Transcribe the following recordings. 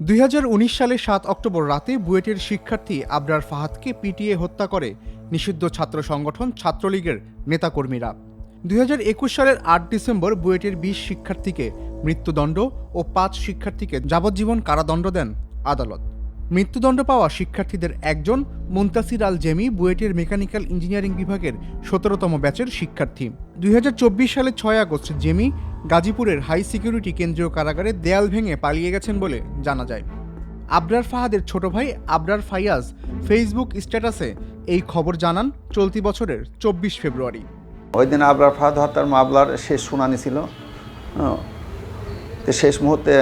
দুই সালের সাত অক্টোবর রাতে বুয়েটের শিক্ষার্থী আবরার ফাহাদকে পিটিয়ে হত্যা করে নিষিদ্ধ ছাত্র সংগঠন ছাত্রলীগের নেতাকর্মীরা। দুই হাজার একুশ সালের আট ডিসেম্বর বুয়েটের বিশ শিক্ষার্থীকে মৃত্যুদণ্ড ও পাঁচ শিক্ষার্থীকে যাবজ্জীবন কারাদণ্ড দেন আদালত। মৃত্যুদণ্ড পাওয়া শিক্ষার্থীদের একজন মুন্তাসির আল জেমি বুয়েটের মেকানিক্যাল ইঞ্জিনিয়ারিং বিভাগের সতেরোতম ব্যাচের শিক্ষার্থী। দুই সালের ছয় আগস্ট জেমি গাজীপুরের হাই সিকিউরিটি কেন্দ্রীয় কারাগারে দেয়াল ভেঙে পালিয়ে গেছেন বলে জানা যায়। আবরার ফাহাদের ছোট ভাই আবরার ফাইয়াজ ফেসবুক স্ট্যাটাসে এই খবর জানান চলতি বছরের চব্বিশ ফেব্রুয়ারি। ওই দিন আবরার ফাহাদ হত্যার মামলার শেষ শুনানি ছিল। শেষ মুহূর্তে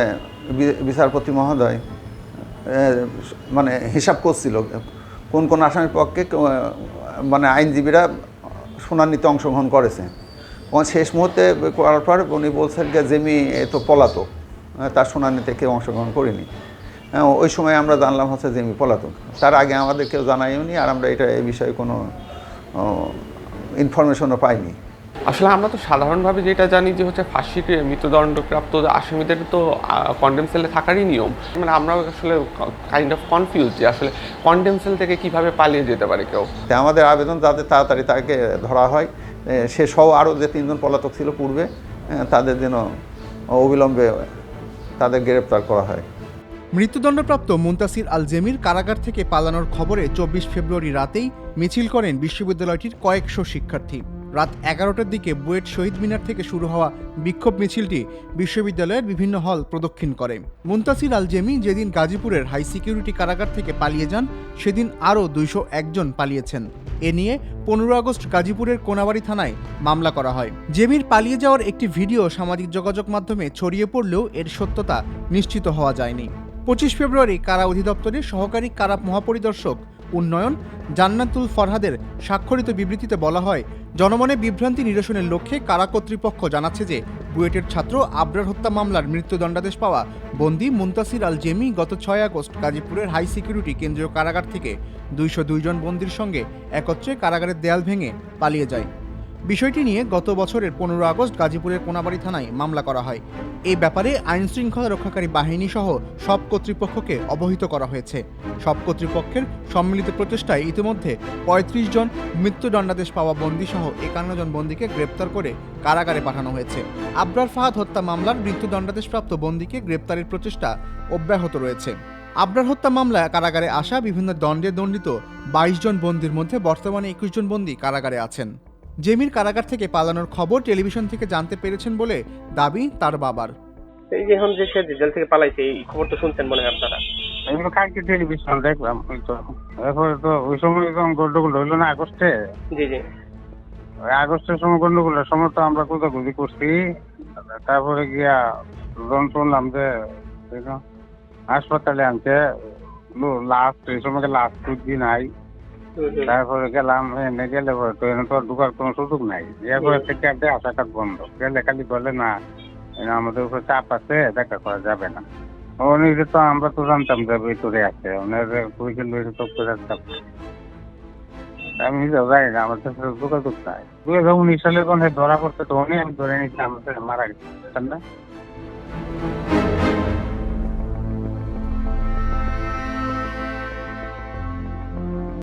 বিচারপতি মহোদয় মানে হিসাব করছিল কোন কোন আসামির পক্ষে মানে আইনজীবীরা শুনানিতে অংশগ্রহণ করেছে। এবং শেষ মুহূর্তে করার পর উনি বলছেন যে, জেমি তো পলাতক। তার শুনানিতে কেউ অংশগ্রহণ করিনি। ওই সময় আমরা জানলাম হচ্ছে জেমি পলাতক। তার আগে আমাদের কেউ জানাইনি আর আমরা এটা এই বিষয়ে কোনো ইনফরমেশনও পাইনি। আসলে আমরা তো সাধারণভাবে যেটা জানি যে হচ্ছে ফাঁসির মৃত্যুদণ্ডপ্রাপ্ত আসামিদের তো কন্ডেম সেলে থাকারই নিয়ম। মানে আমরা আসলে কাইন্ড অফ কনফিউজ যে আসলে কন্ডেম সেল থেকে কীভাবে পালিয়ে যেতে পারে কেউ। আমাদের আবেদন যাতে তাড়াতাড়ি তাকে ধরা হয় সে সহ আরও যে তিনজন পলাতক ছিল পূর্বে তাদের যেন অবিলম্বে তাদের গ্রেপ্তার করা হয়। মৃত্যুদণ্ডপ্রাপ্ত মুন্তাসির আল জেমির কারাগার থেকে পালানোর খবরে চব্বিশ ফেব্রুয়ারি রাতেই মিছিল করেন বিশ্ববিদ্যালয়টির কয়েকশো শিক্ষার্থী। রাত এগারোটার দিকে বুয়েট শহীদ মিনার থেকে শুরু হওয়া বিক্ষোভ মিছিলটি বিশ্ববিদ্যালয়ের বিভিন্ন হল প্রদক্ষিণ করে। মুন্তাসির আল জেমি যেদিন গাজীপুরের হাই সিকিউরিটি কারাগার থেকে পালিয়ে যান, সেদিন আরও দুইশো একজন পালিয়েছেন। এ নিয়ে পনেরো আগস্ট গাজীপুরের কোনাবাড়ি থানায় মামলা করা হয়। জেমির পালিয়ে যাওয়ার একটি ভিডিও সামাজিক যোগাযোগ মাধ্যমে ছড়িয়ে পড়লেও এর সত্যতা নিশ্চিত হওয়া যায়নি। পঁচিশ ফেব্রুয়ারি কারা অধিদপ্তরের সহকারী কারা মহাপরিদর্শক উন্নয়ন, জান্নাতুল ফরহাদের স্বাক্ষরিত বিবৃতিতে বলা হয়, জনমনে বিভ্রান্তি নিরসনের লক্ষ্যে কারা কর্তৃপক্ষ জানাচ্ছে যে বুয়েটের ছাত্র আবরার হত্যা মামলার মৃত্যুদণ্ডাদেশ পাওয়া বন্দি মুন্তাসির আল জেমি গত ছয় আগস্ট গাজীপুরের হাই সিকিউরিটি কেন্দ্রীয় কারাগার থেকে দুইশো জন বন্দির সঙ্গে একত্রে কারাগারের দেয়াল ভেঙে পালিয়ে যায়। বিষয়টি নিয়ে গত বছরের পনেরো আগস্ট গাজীপুরের কোনাবাড়ি থানায় মামলা করা হয়। এই ব্যাপারে আইন শৃঙ্খলা রক্ষাকারী বাহিনী সহ সব কর্তৃপক্ষকে অবহিত করা হয়েছে। সব কর্তৃপক্ষের সম্মিলিত প্রচেষ্টায় ইতিমধ্যে পঁয়ত্রিশ জন মৃত্যুদণ্ডাদেশ পাওয়া বন্দী সহ একান্ন জন বন্দীকে গ্রেপ্তার করে কারাগারে পাঠানো হয়েছে। আবরার ফাহাদ হত্যা মামলার মৃত্যুদণ্ডাদেশপ্রাপ্ত বন্দীকে গ্রেপ্তারের প্রচেষ্টা অব্যাহত রয়েছে। আবরার হত্যা মামলায় কারাগারে আসা বিভিন্ন দণ্ডে দণ্ডিত বাইশ জন বন্দির মধ্যে বর্তমানে একুশ জন বন্দী কারাগারে আছেন। জেমির কারাগার থেকে পালানোর খবর টেলিভিশন থেকে জানতে পেরেছেন বলে দাবি তার বাবার। এই যে এখন যে সে জেল থেকে পালাইছে এই খবর তো শুনছেন মনে হয় আপনারা? এগুলো কালকে টেলিভিশন দেখলাম ওই তো। এরপরে তো ওই সময় যখন গন্ডগোল হইল না আগস্টে? জি জি। ওই আগস্টের সময় গন্ডগোলের সময় তো আমরা করছি। তারপরে গিয়া যখন শুনলাম যে হাসপাতালে আনছে লাস্ট এই সময় লাস্ট দিন হুম। তারপরে গেলাম এনে গেলে পরে তো এনে তো ঢুকার কোনো সুযোগ নাই। এরপরে থেকে আর আশাটা বন্ধ। গেলে খালি বলে না আমাদের উপর চাপ আছে দেখা করা যাবে না। যে তো আমরা তো জানতাম যে ভিতরে আছে। ওনার লইলে তো করে আমি তো জানি না আমার সাথে যোগাযোগ নাই। দুই হাজার উনিশ সালে যখন ধরা পড়ছে তো উনি আমি ধরে নিচ্ছি আমার মারা গেছে না